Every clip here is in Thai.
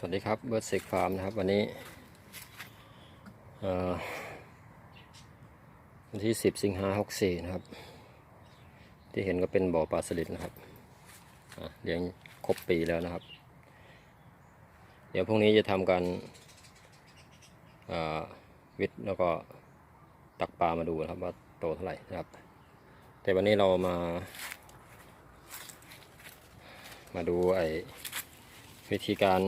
สวัสดีครับเบิร์ดเซกฟาร์มนะครับ วันนี้วันที่ 10 สิงหา64 นะครับ ที่เห็นก็เป็นบ่อปลาสลิดนะครับเลี้ยงครบปีแล้วนะครับ เดี๋ยวพรุ่งนี้จะทำการวิทย์แล้วก็ตักปลามาดูนะครับว่าโตเท่าไหร่นะครับ แต่วันนี้เรามา มาดูไอ้วิธีการ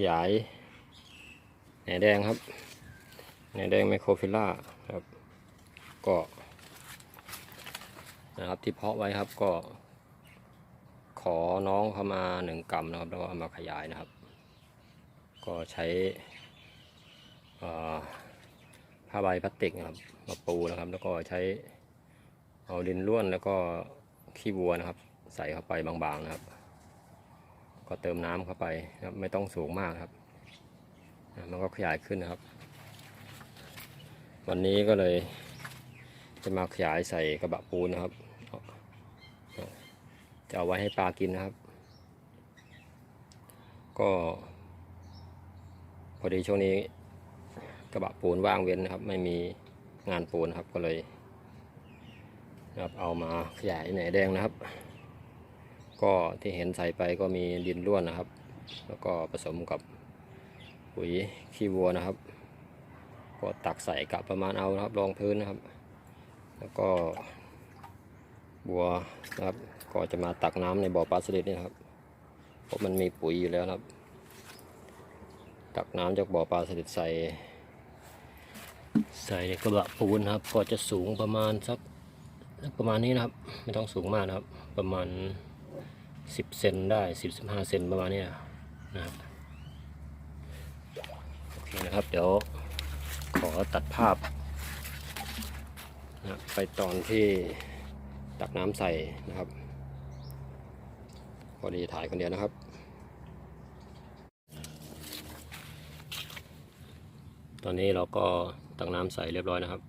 ขยายแหนแดงครับแหนแดงไมโครฟิล่าครับก็นะครับที่เพาะไว้ครับก็ขอน้องเข้ามาหนึ่งกรัมนะครับแล้วก็เอามาขยายนะครับ ก็ใช้ผ้าใบพลาสติกนะครับมาปูนะครับ แล้วก็ใช้เอาดินร่วนแล้วก็ขี้วัวนะครับ ใส่เข้าไปบางๆนะครับ ก็เติมน้ำเข้าไปนะครับไม่ต้องสูงมากครับ มันก็ขยายขึ้นนะครับ วันนี้ก็เลยจะมาขยายใส่กระบะปูนนะครับ จะเอาไว้ให้ปลากินนะครับ ก็พอดีช่วงนี้กระบะปูนว่างเว้นนะครับ ไม่มีงานปูนครับก็เลยนะครับเอามาขยายแหนแดงนะครับ ก็ที่เห็นใส่ไปก็มีดินร่วนนะครับ แล้วก็ผสมกับปุ๋ยขี้วัวนะครับก็ตักใส่กะประมาณเอานะครับรองพื้นนะครับ แล้วก็บัวนะครับก็จะมาตักน้ำในบ่อปลาสลิดนี่นครับเพราะมันมีปุ๋ยอยู่แล้วครับ ตักน้ำจากบ่อปลาสลิดใส่ ใส่กระบะปูนครับ ก็จะสูงประมาณสักประมาณนี้นะครับ ไม่ต้องสูงมากนะครับ ประมาณ สิบเซนได้สิบสิบห้าเซนประมาณนี้นะครับโอเคนะครับ เดี๋ยวขอตัดภาพนะไปตอนที่ตักน้ำใส่นะครับ พอดีถ่ายคนเดียวนะครับตอนนี้เราก็ตักน้ำใส่เรียบร้อยนะครับ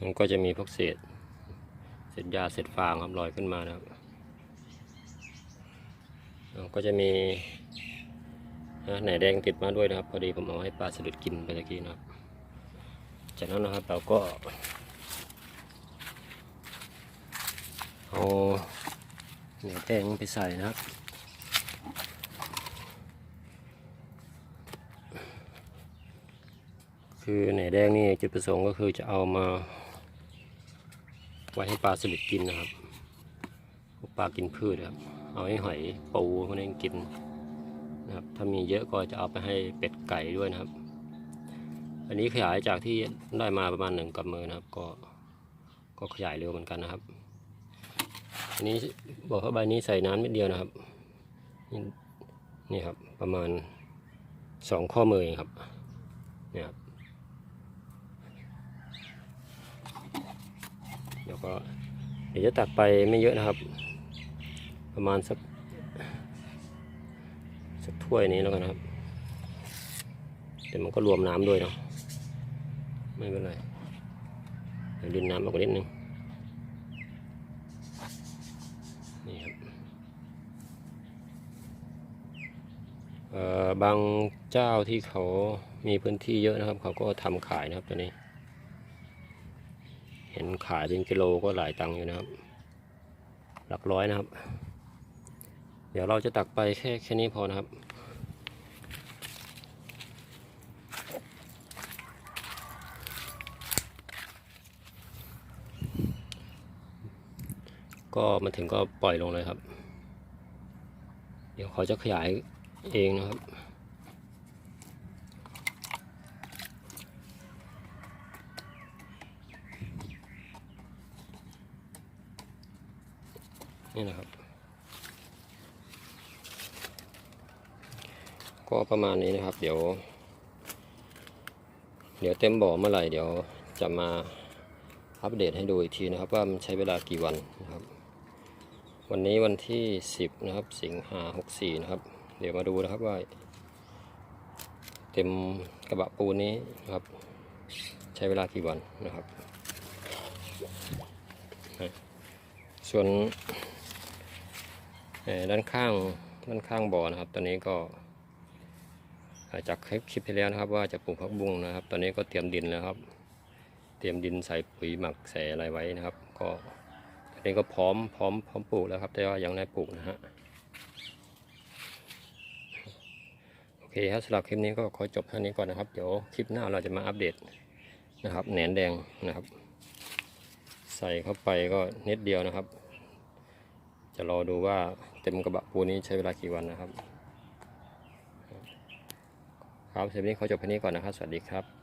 มันก็จะมีพวกเศษ เศษหญ้าเศษฟางครับลอยขึ้นมานะครับก็จะมีนะไหนแดงติดมาด้วยนะครับ พอดีผมเอาให้ปลาสลิดกินไปตะกี้นะครับ จากนั้นนะครับเราก็เอาไหนแดงไปใส่นะครับคือไหนแดงนี่จุดประสงค์ก็คือจะเอามา ไว้ให้ปลาสลิดกินนะครับ ปลากินพืชครับ เอาให้หอยปูพวกนี้กินนะครับ ถ้ามีเยอะก็จะเอาไปให้เป็ดไก่ด้วยนะครับ อันนี้ขยายจากที่ได้มาประมาณหนึ่งกำมือนะครับ ก็ก็ขยายเร็วเหมือนกันนะครับ อันนี้บอกว่าใบนี้ใส่น้ำนิดเดียวนะครับ นี่นี่ครับประมาณสองข้อมือเองครับเนี่ยครับ เดี๋ยว ก็เดี๋ยวจะตักไปไม่เยอะนะครับ ประมาณสักสักถ้วยนี้แล้วกันะครับแต่มันก็รวมน้ำด้วยเนาะไม่เป็นไรเดี๋ยวดินน้ำมากกว่านิดนึงนี่ครับบางเจ้าที่เขามีพื้นที่เยอะนะครับ เขาก็ทำขายนะครับตัวนี้ เห็นขายเป็นกิโลก็หลายตังค์อยู่นะครับ หลักร้อยนะครับ เดี๋ยวเราจะตักไปแค่แค่นี้พอนะครับก็มาถึงก็ปล่อยลงเลยครับ เดี๋ยวเขาจะขยายเองนะครับ นี่นะครับ ก็ประมาณนี้นะครับ เดี๋ยว เดี๋ยวเต็มบ่อเมื่อไหร่เดี๋ยวจะมาอัปเดตให้ดูอีกทีนะครับ ว่ามันใช้เวลากี่วันนะครับ วันนี้วันที่ 10 นะครับ สิงหา64 นะครับ เดี๋ยวมาดูนะครับว่า เต็มกระบะปูนนี้นะครับ ใช้เวลากี่วันนะครับส่วน ด้านข้างด้านข้างบ่อนะครับ ตอนนี้ก็จากคลิปที่แล้วนะครับ ว่าจะปลูกผักบุ้งนะครับ ตอนนี้ก็เตรียมดินแล้วครับ เตรียมดินใส่ปุ๋ยหมักใส่อะไรไว้นะครับ ก็ตอนนี้ก็พร้อมพร้อมพร้อมปลูกแล้วครับ แต่ว่ายังไม่ปลูกนะฮะโอเคครับสำหรับคลิปนี้ก็ขอจบเท่านี้ก่อนนะครับ เดี๋ยวคลิปหน้าเราจะมาอัปเดตนะครับแหนนแดงนะครับ ใส่เข้าไปก็นิดเดียวนะครับ จะรอดูว่าเต็มกระบะปูนี้ใช้เวลากี่วันนะครับ ครับเทปนนี้ขอจบแค่นี้ก่อนนะครับ สวัสดีครับ